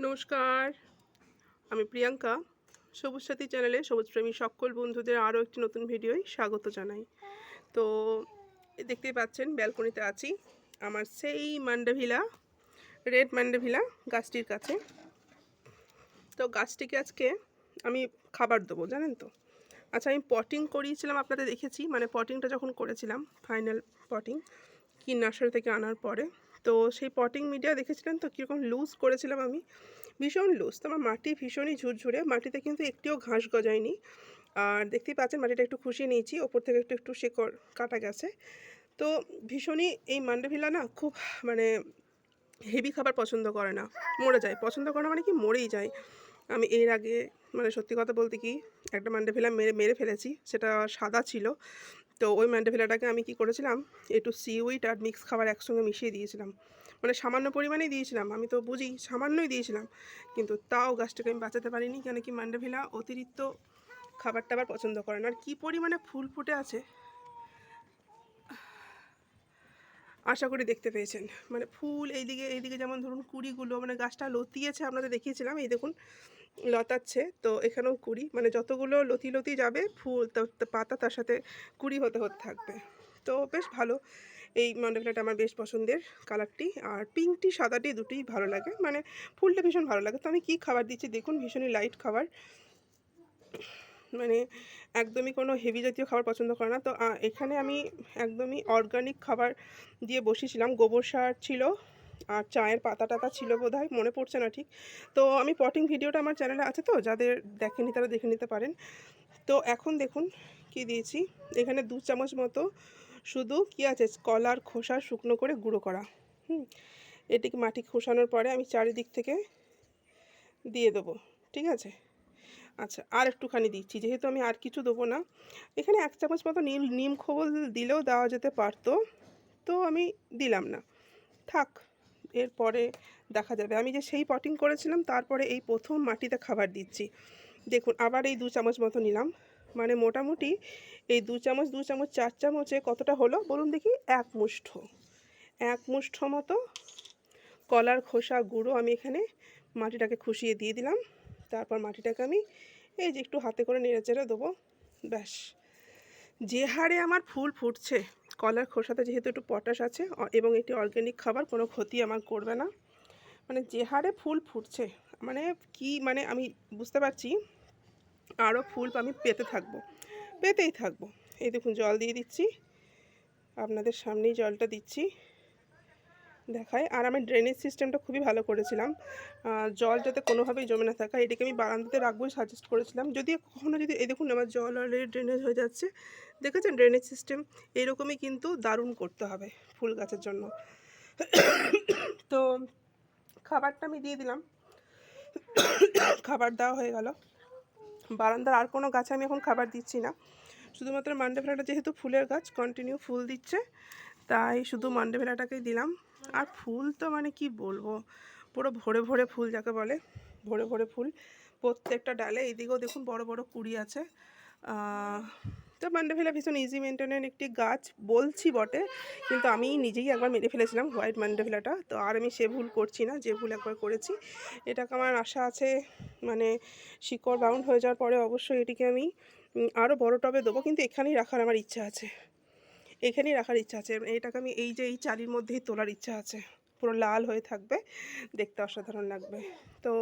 নমস্কার। আমি প্রিয়াঙ্কা। সবুজ সাথী চ্যানেলে সবুজপ্রেমী সকল বন্ধুদের আরও একটি নতুন ভিডিওয় স্বাগত জানাই। তো, দেখতেই পাচ্ছেন, ব্যালকনিতে আছি আমার সেই মান্ডাভিলা, রেড মান্ডাভিলা গাছটির কাছে। তো গাছটিকে আজকে আমি খাবার দেবো, জানেন তো? আচ্ছা আমি পটিং করিয়েছিলাম, আপনাদের দেখেছি। মানে পটিংটা যখন করেছিলাম, ফাইনাল পটিং কি নার্সারি থেকে আনার পরে। তো সেই পটিং মিডিয়া দেখেছিলেন তো? কীরকম লুজ করেছিলাম আমি। ভীষণ লুজ তো আমার মাটি ভীষণই ঝুরঝুরে। মাটিতে কিন্তু একটিও ঘাস গজায়নি। আর দেখতেই পাচ্ছেন, মাটিটা একটু খুশিয়ে নিয়েছি। ওপর থেকে একটু একটু শেকড় কাটা গেছে। তো ভীষণই এই মান্ডাভিলা না খুব মানে হেভি খাবার পছন্দ করে না। মরে যায়। পছন্দ করে না মানে কি মরেই যায়। আমি এর আগে মানে সত্যি কথা বলতে কি, একটা মান্ডাভিলা মেরে মেরে ফেলেছি। সেটা সাদা ছিল। তো ওই ম্যান্ডাভিলাটাকে আমি কি করেছিলাম, একটু সি সিউইট আর মিক্স খাবার একসঙ্গে মিশিয়ে দিয়েছিলাম। মানে সামান্য পরিমাণেই দিয়েছিলাম, আমি তো বুঝি সামান্যই দিয়েছিলাম। কিন্তু তাও গাছটাকে আমি বাঁচাতে পারিনি, কেন কি ম্যান্ডাভিলা অতিরিক্ত খাবার টাবার পছন্দ করে না। আর কী পরিমাণে ফুল ফুটে আছে, আশা করি দেখতে পেয়েছেন। মানে ফুল এইদিকে এইদিকে যেমন ধরুন কুড়িগুলো মানে গাছটা লতিয়েছে, আপনাদের দেখিয়েছিলাম, এই দেখুন। লতাচ্ছে। তো এখানেও কুড়ি। মানে যতগুলো লতি লতি যাবে, ফুল পাতা তার সাথে কুড়ি হতে হতে থাকবে। তো বেশ ভালো। এই মন্ডপলাটা আমার বেশ পছন্দের কালারটি। আর পিঙ্কটি, সাদাটি দুটোই ভালো লাগে। মানে ফুলটা ভীষণ ভালো লাগে। তো আমি কী খাবার দিচ্ছি দেখুন, ভীষণই লাইট খাবার। মানে একদমই কোনো হেভি জাতীয় খাবার পছন্দ করে না। তো এখানে আমি একদমই অর্গানিক খাবার দিয়ে বসিয়েছিলাম। গোবর সার ছিল আর চায়ের পাতা টাতা ছিল বোধ হয় মনে পড়ছে না ঠিক। তো আমি পটিং ভিডিওটা আমার চ্যানেলে আছে তো, যাদের দেখেনি তারা দেখে নিতে পারেন। তো এখন দেখুন কি দিয়েছি। এখানে দু চামচ মতো শুধু কি আছে? কলার খোসা শুকনো করে গুঁড়ো করা। হুম, এটিকে মাটি খোসানোর পরে আমি চারিদিক থেকে দিয়ে দেবো, ঠিক আছে? আচ্ছা আর একটুখানি দিচ্ছি, যেহেতু আমি আর কিছু দেবো না। এখানে এক চামচ মতো নীল, নিম খোল দিলেও দেওয়া যেতে পারতো। তো আমি দিলাম না। থাক এরপরে দেখা যাবে। আমি যে সেই পটিং করেছিলাম, তারপরে এই প্রথম মাটিতে খাবার দিচ্ছি। দেখুন, আবার এই দু চামচ মতো নিলাম। মানে মোটামুটি এই দু চামচ দু চামচ, চার চামচে কতটা হলো বলুন দেখি? এক মুষ্ঠ। এক মুষ্ঠ মতো কলার খোসা গুঁড়ো আমি এখানে মাটিটাকে খুশিয়ে দিয়ে দিলাম। তারপর মাটিটাকে আমি এই যে একটু হাতে করে নেড়ে চেড়ে দেবো। ব্যাস। যে হারে আমার ফুল ফুটছে, কলার খোসাতে যেহেতু একটু পটাশ আছে এবং এটি অর্গ্যানিক খাবার, কোনো ক্ষতি আমার করবে না। মানে যে হারে ফুল ফুটছে মানে কি মানে আমি বুঝতে পারছি আরও ফুল আমি পেতে থাকব, পেতেই থাকব। এই দেখুন, জল দিয়ে দিচ্ছি, আপনাদের সামনেই জলটা দিচ্ছি। দেখায়। আর আমি ড্রেনেজ সিস্টেমটা খুবই ভালো করেছিলাম। জল যাতে কোনোভাবেই জমে না থাকা, এটাকে আমি বারান্দাতে রাখবোই সাজেস্ট করেছিলাম। যদি কখনও যদি, এই দেখুন আমার জল অলরেডি ড্রেনেজ হয়ে যাচ্ছে। দেখেছেন? ড্রেনেজ সিস্টেম এরকমই কিন্তু দারুণ করতে হবে ফুল গাছের জন্য। তো খাবারটা আমি দিয়ে দিলাম। খাবার দেওয়া হয়ে গেল। বারান্দার আর কোনো গাছে আমি এখন খাবার দিচ্ছি না। শুধুমাত্র মান্ডে ভেলাটা যেহেতু ফুলের গাছ কন্টিনিউ ফুল দিচ্ছে। তাই শুধু মান্ডে ভেলাটাকেই দিলাম। আর ফুল তো মানে কি বলব, পুরো ভরে ভরে ফুল যাকে বলে, ভরে ভরে ফুল। প্রত্যেকটা ডালে এইদিকেও দেখুন বড় বড় কুড়ি আছে। তো মান্ডাভিলা ভীষণ ইজি মেনটেনের একটি গাছ বলছি বটে, কিন্তু আমি নিজেই একবার মেরে ফেলেছিলাম হোয়াইট মান্ডাভিলাটা তো আর আমি সে ভুল করছি না, যে ভুল একবার করেছি। এটাকে আমার আশা আছে মানে শিকড় বাউন্ড হয়ে যাওয়ার পরে অবশ্যই এটিকে আমি আরও বড় টবে দেবো, কিন্তু এখানেই রাখার আমার ইচ্ছা আছে। এখানেই রাখার ইচ্ছা আছে। এটাকে আমি এই যে এই চালির মধ্যেই তোলার ইচ্ছা আছে। পুরো লাল হয়ে থাকবে। দেখতে অসাধারণ লাগবে। তো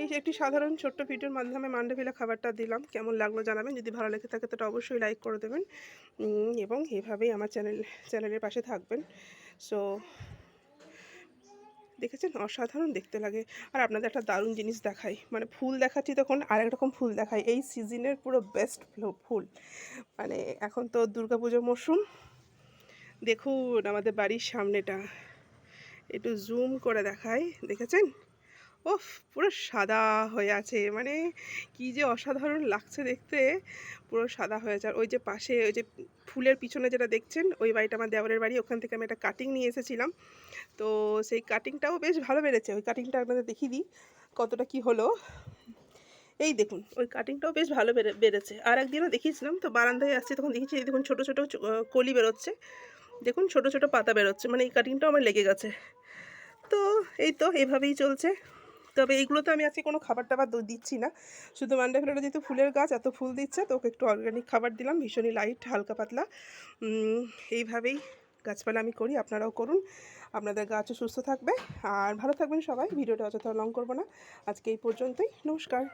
এই একটি সাধারণ ছোট্ট ভিডিওর মাধ্যমে মান্ডাভিলা খাবারটা দিলাম। কেমন লাগল জানাবেন। যদি ভালো লেগে থাকে তো অবশ্যই লাইক করে দেবেন। এবং এভাবেই আমার চ্যানেল, চ্যানেলের পাশে থাকবেন। সো দেখেছেন? অসাধারণ দেখতে লাগে। আর আপনাদের একটা দারুণ জিনিস দেখাই। মানে ফুল দেখাচ্ছি তখন, আরেক রকম ফুল দেখাই। এই সিজনের পুরো বেস্ট ফুল মানে এখন তো দুর্গাপুজোর মরশুম। দেখুন আমাদের বাড়ির সামনেটা। একটু জুম করে দেখায় দেখেছেন? ওফ পুরো সাদা হয়ে আছে। মানে কি যে অসাধারণ লাগছে দেখতে। পুরো সাদা হয়ে আছে। আর ওই যে পাশে, ওই যে ফুলের পিছনে যেটা দেখছেন, ওই বাড়িটা আমার দেওয়ারের বাড়ি। ওখান থেকে আমি একটা কাটিং নিয়ে এসেছিলাম। তো সেই কাটিংটাও বেশ ভালো বেড়েছে। ওই কাটিংটা আপনাদের দেখিয়ে দিই, কতটা কি হলো। এই দেখুন, ওই কাটিংটাও বেশ ভালো বেড়ে, বেড়েছে। আর একদিনও দেখিয়েছিলাম, তো বারান্দায় আসছে, তখন দেখেছি দেখুন ছোটো ছোটো কলি বেরোচ্ছে। দেখুন ছোট ছোট পাতা বেরোচ্ছে। মানে এই কাটিংটাও আমার লেগে গেছে। তো এই তো এইভাবেই চলছে। তবে এইগুলোতে আমি আজকে কোনো খাবার টাবার দিচ্ছি না। শুধু মান্ডা ফ্লোরে যেহেতু ফুলের গাছ, এত ফুল দিচ্ছে, তো ওকে একটু অর্গানিক খাবার দিলাম, ভীষণই লাইট হালকা পাতলা। এইভাবেই গাছপালা আমি করি, আপনারাও করুন। আপনাদের গাছও সুস্থ থাকবে। আর ভালো থাকবেন সবাই, ভিডিওটা অযথা লং করব না। আজকে এই পর্যন্তই, নমস্কার।